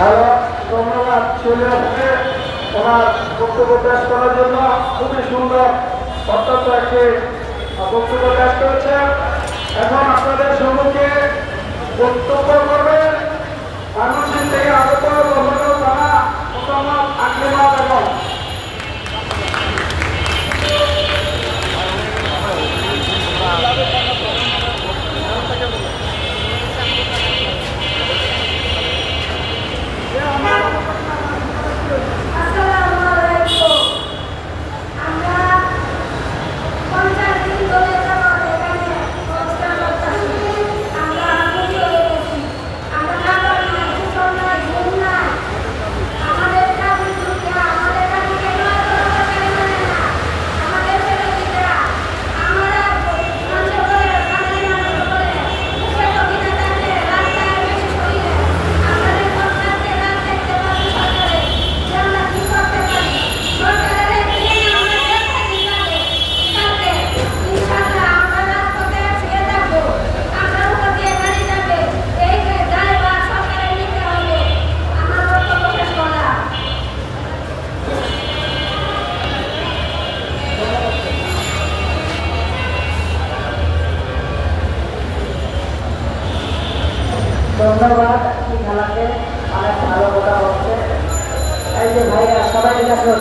ভারত জগন্নাথ ছেলে বক্তব্য পেশ করার জন্য খুবই সুন্দর অত্যন্ত একটি বক্তব্য পেশ করেছেন এখন আপনাদের সম্মুখে বক্তব্য করবেন মানুষের থেকে আগত মোহাম্মদ তারা মোহাম্মদ আকলিমা এবং ধন্যবাদ এই খেলাতে অনেক ভালো কথা হচ্ছে এই যে ভাইয়া সবাই কাছে